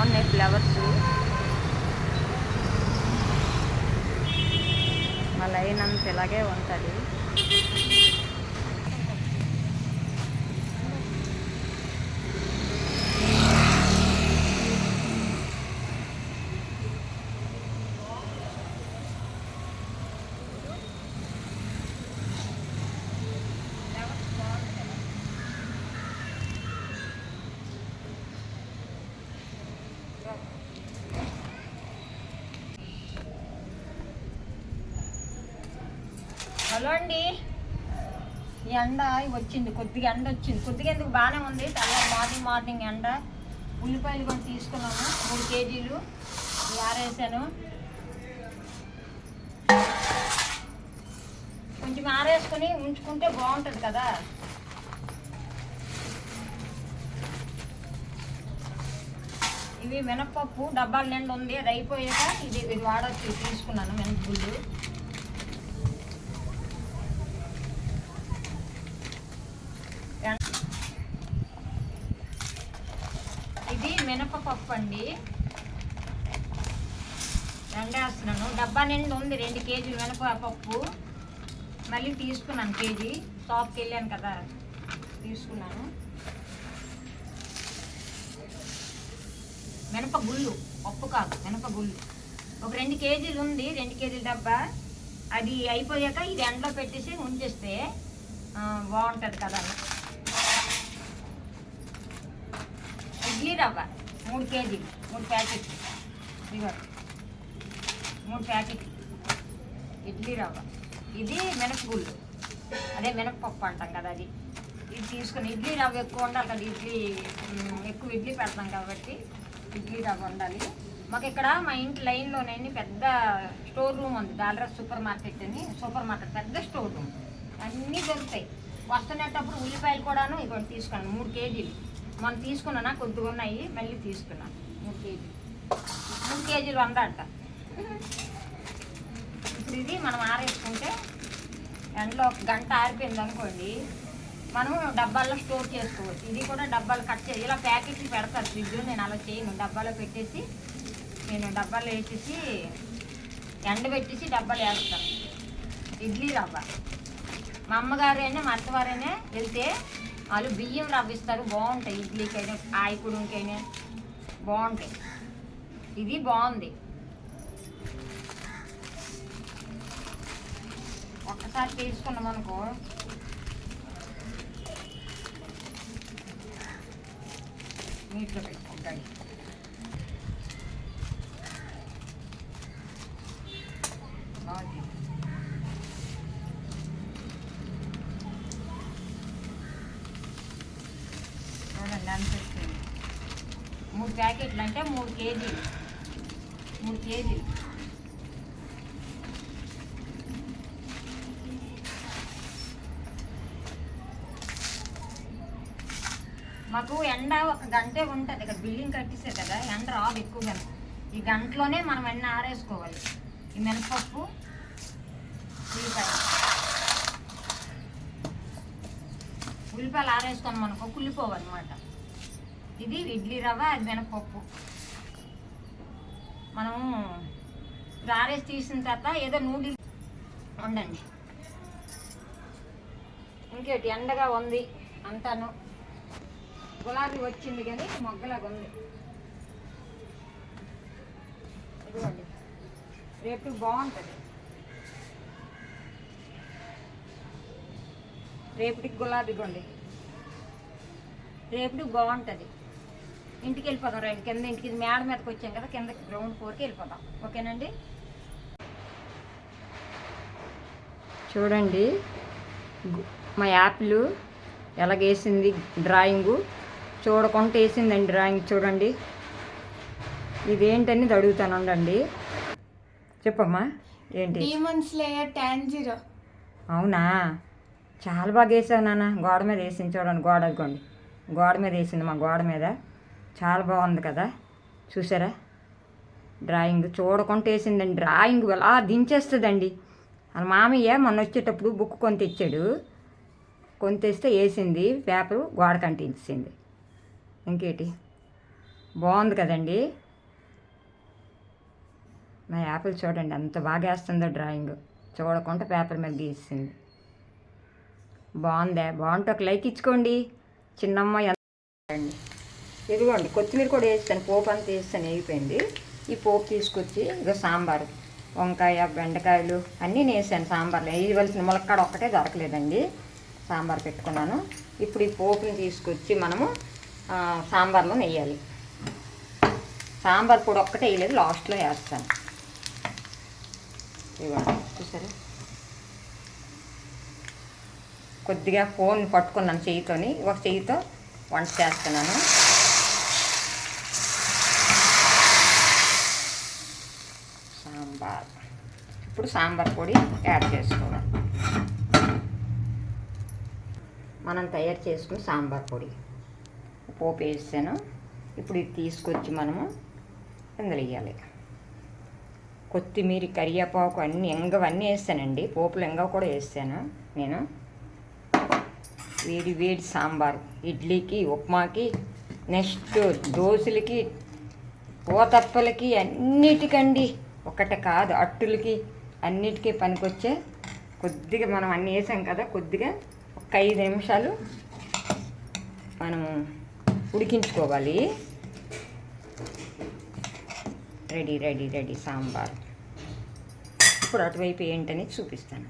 బాగున్నాయి ఫ్లవర్స్. మా లైన్ అంత ఇలాగే ఉంటుంది. హలో అండి. ఎండ వచ్చింది కొద్దిగా ఎండ వచ్చింది. కొద్దిగా ఎందుకు బాగానే ఉంది? తర్వాత మార్నింగ్ మార్నింగ్ ఎండ. ఉల్లిపాయలు కూడా తీసుకున్నాము మూడు కేజీలు. ఆరేసాను. కొంచెం ఆరేసుకొని ఉంచుకుంటే బాగుంటుంది కదా. ఇవి మినపప్పు డబ్బాల నిండా ఉంది. అది అయిపోయాక ఇది ఇది వాడచ్చు తీసుకున్నాను మినపగుళ్ళు ఇది పప్పు అండి రెండేస్తున్నాను డబ్బా నిండి ఉంది రెండు కేజీలు మినపపప్పు మళ్ళీ తీసుకున్నాను కేజీ. షాప్కి వెళ్ళాను కదా తీసుకున్నాను. మినప గుళ్ళు పప్పు కాదు మినప గుళ్ళు. ఒక రెండు కేజీలు ఉంది రెండు కేజీల డబ్బా. అది అయిపోయాక ఇది ఎండలో పెట్టేసి ఉంచేస్తే బాగుంటుంది కదా. ఇడ్లీ రవ్వ. మూడు కేజీలు మూడు ప్యాకెట్ ఇదిగో మూడు ప్యాకెట్లు. ఇడ్లీ రవ్వ. ఇది మినపగుళ్ళు. అదే మినపప్పు అంటాం కదా అది. ఇది తీసుకుని ఇడ్లీ రవ్వ ఎక్కువ ఉండాలి కదా ఇడ్లీ ఎక్కువ ఇడ్లీ పెడతాం కాబట్టి ఇడ్లీ రవ్వ ఉండాలి. మాకు ఇక్కడ మా ఇంటి లైన్లోనే పెద్ద స్టోర్ రూమ్ ఉంది డాలరస్ సూపర్ మార్కెట్ అని సూపర్ మార్కెట్ పెద్ద స్టోర్ రూమ్. అన్నీ దొరుకుతాయి. వస్తున్నప్పుడు ఉల్లిపాయలు కూడాను ఇవ్వండి తీసుకున్నాను మూడు కేజీలు. మనం తీసుకున్నా కొద్దిగా ఉన్నాయి. మళ్ళీ తీసుకున్నాను మూడు కేజీలు. మూడు కేజీలు వంద అంట. ఇప్పుడు ఇది మనం ఆరేసుకుంటే ఎండలో ఒక గంట ఆరిపోయింది అనుకోండి మనం డబ్బాల్లో స్టోర్ చేసుకోవచ్చు. ఇది కూడా డబ్బాలు కట్ చేసి ఇలా ప్యాకెట్లు పెడతారు ఫ్రిడ్జ్ నేను అలా చేయను. డబ్బాలో పెట్టేసి నేను డబ్బాలో వేసేసి ఎండ పెట్టేసి డబ్బాలు వేస్తాను. ఇడ్లీ రవ్వ. మా అమ్మగారైనా మా అత్తవారైనా వెళ్తే వాళ్ళు బియ్యం రవ్విస్తారు బాగుంటాయి. ఇడ్లీకైనా ఆయకుడుకైనా బాగుంటాయి. ఇది బాగుంది. ఒక్కసారి తీసుకున్నాం అనుకో. నీటిలో పెట్టుకుంటాయి బాగుంది చూడండి మూడు ప్యాకెట్లు అంటే మూడు కేజీలు. మూడు కేజీలు. మాకు ఎండ ఒక గంటే ఉంటుంది. ఇక్కడ బిల్డింగ్ కట్టిస్తే కదా ఎండ రాదు ఎక్కువగా. ఈ గంటలోనే మనం ఎండ ఆరేసుకోవాలి. ఈ మినపప్పు ఉల్లిపాయ. ఉల్లిపాయలు ఆరేసుకొని మనకు కుళ్ళిపోవన్నమాట ఇది ఇడ్లీ రవ్వ అది మినపప్పు. మనము రారేసి తీసిన తర్వాత ఏదో నూడిల్ ఉండండి. ఇంకేటి ఎండగా ఉంది అంతాను. గులాబీ వచ్చింది కానీ మొగ్గలాగా ఉంది. ఇదిగోండి. రేపు బాగుంటుంది. రేపటికి గులాబీ కొండి రేపటికి బాగుంటుంది. ఇంటికి వెళ్ళిపోదాం రండి కింద ఇంటికి మేడ మీదకి వచ్చాం కదా కింద గ్రౌండ్ ఫ్లోర్కి వెళ్ళిపోదాం. ఓకేనండి? చూడండి మా యాప్లు ఎలాగేసింది డ్రాయింగు? చూడకుండా వేసిందండి డ్రాయింగ్ చూడండి. ఇదేంటని అడుగుతాను ఉండండి. చెప్పమ్మా ఏంటి? జీరో అవునా? చాలా బాగా వేసావు నాన్న. గోడ మీద వేసింది చూడండి గోడ అదిగోండి గోడ మీద వేసింది మా గోడ మీద. చాలా బాగుంది కదా. చూసారా? డ్రాయింగ్ చూడకుండా వేసిందండి డ్రాయింగ్ అలా దించేస్తుందండి. వాళ్ళ మామయ్య మొన్న వచ్చేటప్పుడు బుక్ కొని తెచ్చాడు కొని తెస్తే వేసింది. పేపరు గోడ కంటించింది ఇంకేటి? బాగుంది కదండి. నా యాపిల్ చూడండి ఎంత బాగా వేస్తుందో డ్రాయింగ్. చూడకుండా పేపర్ మీద గీసింది బాగుందా? బాగుంటే ఒక లైక్ ఇచ్చుకోండి. చిన్నమ్మ ఎంత ఇదిగోండి కొత్తిమీర కూడా వేస్తాను పోపు అంతా వేస్తాను అయిపోయింది. ఈ పోపు తీసుకొచ్చి ఇక సాంబారు వంకాయ బెండకాయలు అన్నీ నేసాను వేసాను సాంబార్లో. వేయవలసిన ములక్కాడ ఒక్కటే దొరకలేదండి. సాంబార్ పెట్టుకున్నాను. ఇప్పుడు ఈ పోపుని తీసుకొచ్చి మనము సాంబార్లో నెయ్యాలి. సాంబార్ పొడి ఒక్కటే వేయలేదు లాస్ట్లో వేస్తాను. ఇవ్వండి చూసారా? కొద్దిగా ఫోన్ పట్టుకున్నాను చెయ్యితోని ఒక చేయితో వంట చేస్తున్నాను సాంబార్ ఇప్పుడు సాంబార్ పొడి యాడ్ చేసుకోవాలి మనం తయారు చేసుకున్న సాంబార్ పొడి. పోపు వేసాను. ఇప్పుడు ఇది తీసుకొచ్చి మనము ఇందులో వేయాలి. కొత్తిమీర కరివేపాకు అన్నీ ఎంగవన్నీ వేస్తానండి పోపులు ఎంగ కూడా వేస్తాను నేను. వేడి వేడి సాంబార్. ఇడ్లీకి ఉప్మాకి నెక్స్ట్ దోశలకి పూతప్పలకి అన్నిటికండి. ఒకటి కాదు అట్టులకి. అన్నిటికీ పనికొచ్చే కొద్దిగా మనం అన్నీ వేసాం కదా కొద్దిగా ఒక ఐదు నిమిషాలు మనం ఉడికించుకోవాలి. Ready ready ready sambar. ఇప్పుడు అటువైపు ఏంటని చూపిస్తాను.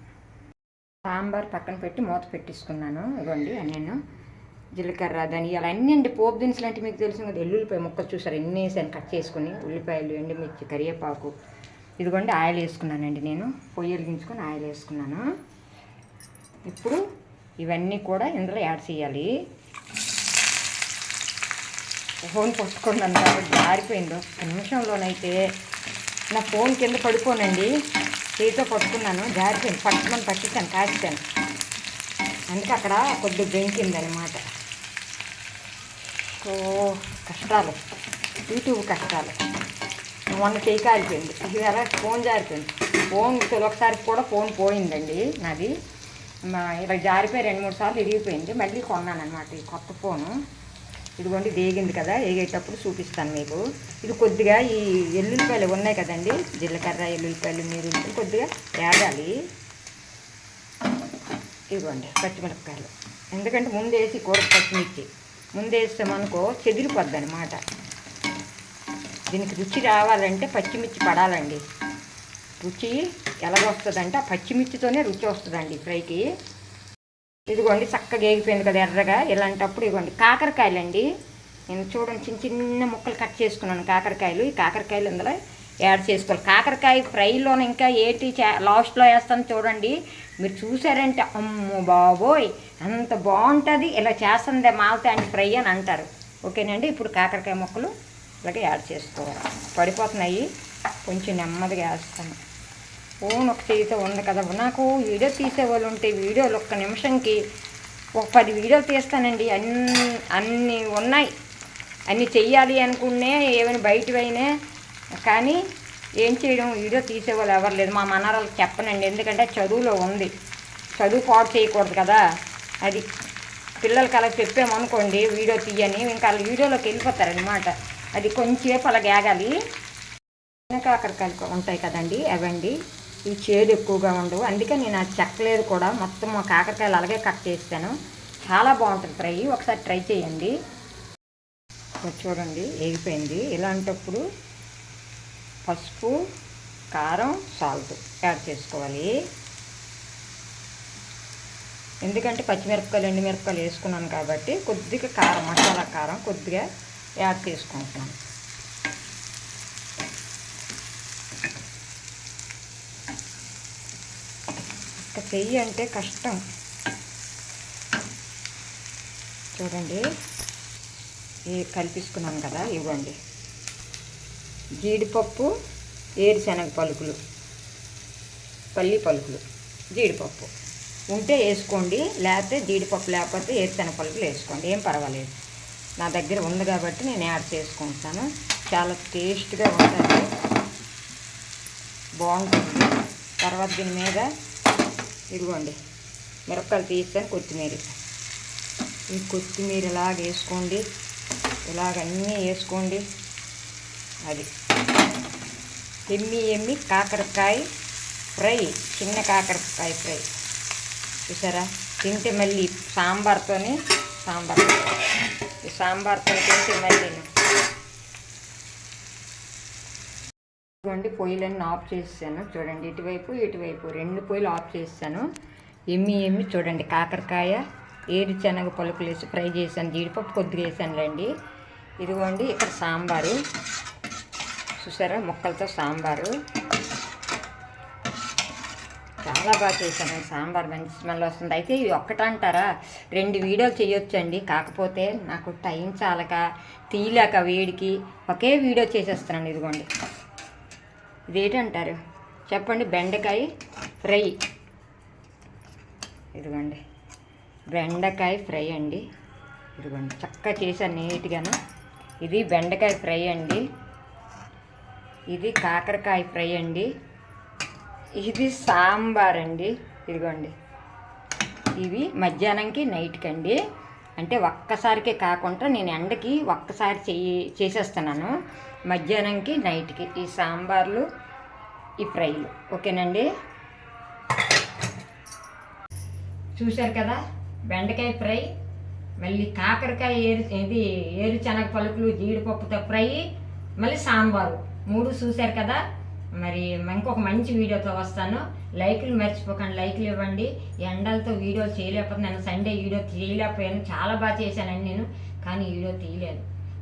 సాంబార్ పక్కన పెట్టి మూత పెట్టేసుకున్నాను. ఇవ్వండి నేను జీలకర్ర ధనియాలు అన్నీ అండి. పోపు దినుసులు అంటే మీకు తెలుసు కదా ఎల్లుల్లిపాయ ముక్కలు చూసారు? ఎన్ని వేసాను కట్ చేసుకుని. ఉల్లిపాయలు ఎండుమిర్చి కరివేపాకు ఇదిగోండి ఆయిల్ వేసుకున్నానండి నేను. పొయ్యి వెలిగించుకొని ఆయిల్ వేసుకున్నాను. ఇప్పుడు ఇవన్నీ కూడా ఇందులో యాడ్ చేయాలి. ఫోన్ పట్టుకున్నాను కాబట్టి జారిపోయింది. నిమిషంలోనైతే నా ఫోన్ కింద పడిపోనండి. చేతితో పట్టుకున్నాను. జారిపోయింది. పట్టుకొని పట్టించాను కాస్తాను అందుకే అక్కడ కొద్ది బెంకింది అనమాట ఓ కష్టాలు. యూట్యూబ్ కష్టాలు. మొన్న చేయి ఆరిపోయింది. ఇది ఎలా ఫోన్ జారిపోయింది. ఫోన్ ఒకసారి కూడా ఫోన్ పోయిందండి నాది. మా ఇలా జారిపోయి రెండు మూడు సార్లు ఇరిగిపోయింది. మళ్ళీ కొన్నాను అనమాట ఈ కొత్త ఫోను. ఇదిగోండి వేగింది కదా. వేగేటప్పుడు చూపిస్తాను మీకు. ఇది కొద్దిగా ఈ ఎల్లుల్లిపాయలు ఉన్నాయి కదండి. జీలకర్ర ఎల్లుల్లిపాయలు మీరు కొద్దిగా వేగాలి ఇదిగోండి పచ్చిమిరపకాయలు. ఎందుకంటే ముందు వేసి కూర పచ్చిమిర్చి ముందు వేస్తామనుకో చెదిరిపోద్ది అనమాట దీనికి రుచి రావాలంటే పచ్చిమిర్చి పడాలండి. రుచి ఎలాగొస్తుందంటే ఆ పచ్చిమిర్చితోనే రుచి వస్తుందండి ఫ్రైకి. ఇదిగోండి చక్కగా వేగిపోయింది కదా ఎర్రగా. ఇలాంటప్పుడు ఇదిగోండి కాకరకాయలండి. నేను చూడండి చిన్న చిన్న ముక్కలు కట్ చేసుకున్నాను కాకరకాయలు. ఈ కాకరకాయలు ఇందులో యాడ్ చేసుకోవాలి. కాకరకాయ ఫ్రైలోనే ఇంకా ఏటి చే- లాస్ట్లో వేస్తాను చూడండి. మీరు చూసారంటే అమ్మో బాబోయ్! అంత బాగుంటుంది. ఇలా చేస్తుంది మాల్తాంటి ఫ్రై అని అంటారు. ఓకేనండి? ఇప్పుడు కాకరకాయ ముక్కలు ఇలాగే యాడ్ చేసుకోవాలి. పడిపోతున్నాయి. కొంచెం నెమ్మదిగా వేస్తాను. ఫోన్ ఒక చేతితో ఉంది కదా. నాకు వీడియో తీసేవాళ్ళు ఉంటే వీడియోలు ఒక్క నిమిషంకి ఒక పది వీడియోలు తీస్తానండి. అన్ని అన్నీ ఉన్నాయి. అన్ని చెయ్యాలి అనుకునే ఏమైనా బయటవైనా కానీ ఏం చేయడం? వీడియో తీసేవాళ్ళు ఎవరు లేదు మా మనరాలకు చెప్పనండి. ఎందుకంటే చదువులో ఉంది. చదువు పాడు చేయకూడదు కదా. అది పిల్లలకి అలా చెప్పామనుకోండి వీడియో తీయని ఇంకా వాళ్ళ వీడియోలోకి వెళ్ళిపోతారనమాట అది కొంచెంసేపు అలా గేగాలి. కాకరకాయలు ఉంటాయి కదండి అవండి. ఇవి చేదు ఎక్కువగా ఉండవు. అందుకే నేను అది చెక్కలేదు కూడా. మొత్తం మా కాకరకాయలు అలాగే కట్ చేస్తాను చాలా బాగుంటుంది. ఫ్రై ఒకసారి ట్రై చేయండి. చూడండి ఏగిపోయింది ఇలాంటప్పుడు పసుపు కారం సాల్ట్ యాడ్ చేసుకోవాలి. ఎందుకంటే పచ్చిమిరపకాయలు ఎండుమిరపకాయలు వేసుకున్నాను కాబట్టి కొద్దిగా కారం మసాలా కారం కొద్దిగా యాడ్ చేసుకుంటున్నాను ఇక చెయ్యి అంటే కష్టం. చూడండి. ఈ కలిపించుకున్నాను కదా ఇవ్వండి. జీడిపప్పు ఏరుశనగ పలుకులు పల్లి పలుకులు జీడిపప్పు. ఉంటే వేసుకోండి లేకపోతే జీడిపప్పు లేకపోతే ఏరుశనగ పలుకులు వేసుకోండి. ఏం పర్వాలేదు. నా దగ్గర ఉంది కాబట్టి నేను యాడ్ చేసుకుంటాను. చాలా టేస్ట్గా ఉంటుంది బాగుంటుంది. తర్వాత దీని మీద ఇదిగోండి మిరపకాయలు తీస్తాను కొత్తిమీర. ఈ కొత్తిమీర ఇలాగ వేసుకోండి? ఇలాగన్నీ వేసుకోండి? అది. ఎమ్మి ఎమ్మి కాకరకాయ ఫ్రై చిన్న కాకరకాయ ఫ్రై. చూసారా? తింటే మళ్ళీ సాంబార్తోనే సాంబార్. సాంబార్ సాంబార్తో తింటే మళ్ళీ ఇదిగోండి పొయ్యిలన్నీ ఆఫ్ చేసాను చూడండి ఇటువైపు ఇటువైపు రెండు పొయ్యిలు ఆఫ్ చేసాను ఎమ్మి ఎమ్మి చూడండి కాకరకాయ ఏరుశనగ పలుకులు వేసి ఫ్రై చేశాను జీడిపప్పు కొద్దిగా వేసానులేండి ఇదిగోండి ఇక్కడ సాంబారు. చూసారా ముక్కలతో సాంబారు. చాలా బాగా చేశాను. సాంబార్ మంచి స్మెల్ వస్తుంది. అయితే ఇది ఒక్కటంటారా? రెండు వీడియోలు చేయొచ్చండి. కాకపోతే నాకు టైం చాలక తీయలేక వేడికి ఒకే వీడియో చేసేస్తున్నాను. ఇదిగోండి. ఇదేంటంటారు? చెప్పండి. బెండకాయ ఫ్రై. ఇదిగోండి. బెండకాయ ఫ్రై అండి. ఇదిగోండి. చక్కగా చేశాను నీట్గాను. ఇది బెండకాయ ఫ్రై అండి. ఇది కాకరకాయ ఫ్రై అండి. ఇది సాంబార్ అండి. ఇదిగోండి. ఇవి మధ్యాహ్నంకి నైట్కి అండి అంటే ఒక్కసారికే కాకుండా నేను ఎండకి ఒక్కసారి చేయి చేసేస్తున్నాను. మధ్యాహ్నంకి నైట్కి ఈ సాంబార్లు ఈ ఫ్రైలు. ఓకేనండి? చూశారు కదా? బెండకాయ ఫ్రై మళ్ళీ కాకరకాయ ఏరు ఇది ఏరుశనగ పలుకులు జీడిపప్పుతో ఫ్రై మళ్ళీ సాంబారు. మూడు చూశారు కదా? మరి ఇంకొక మంచి వీడియోతో వస్తాను. లైక్లు మర్చిపోకండి. లైక్లు ఇవ్వండి. ఎండలతో వీడియో చేయలేకపోతే నేను సండే వీడియో తీయలేకపోయాను. చాలా బాగా చేశానండి నేను కానీ వీడియో తీయలేదు.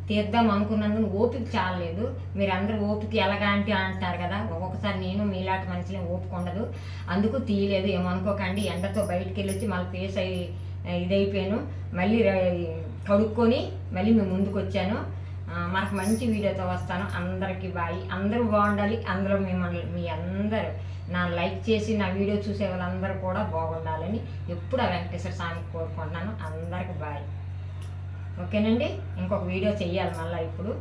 తీద్దాం అనుకున్నందుకు ఓపిక చాలలేదు. మీరు అందరూ ఓపిక ఎలాగా అంటే అంటారు కదా ఒక్కొక్కసారి నేను మీలాంటి మనుషులే ఓపిక ఉండదు. అందుకు తీయలేదు. ఏమనుకోకండి. ఎండతో బయటికి వెళ్ళి వచ్చి మళ్ళీ ఫేస్ అయ్యి ఇదైపోయాను. మళ్ళీ కడుక్కొని మళ్ళీ మేము ముందుకు వచ్చాను మనకు మంచి వీడియోతో వస్తాను. అందరికీ బాయ్. అందరూ బాగుండాలి. అందరూ మిమ్మల్ని మీ అందరూ నా లైక్ చేసి నా వీడియో చూసే వాళ్ళందరూ కూడా బాగుండాలని ఎప్పుడు ఆ వెంకటేశ్వర స్వామికి కోరుకుంటున్నాను. అందరికి బాయ్. ఓకేనండి? ఇంకొక వీడియో చెయ్యాలి మళ్ళీ ఇప్పుడు.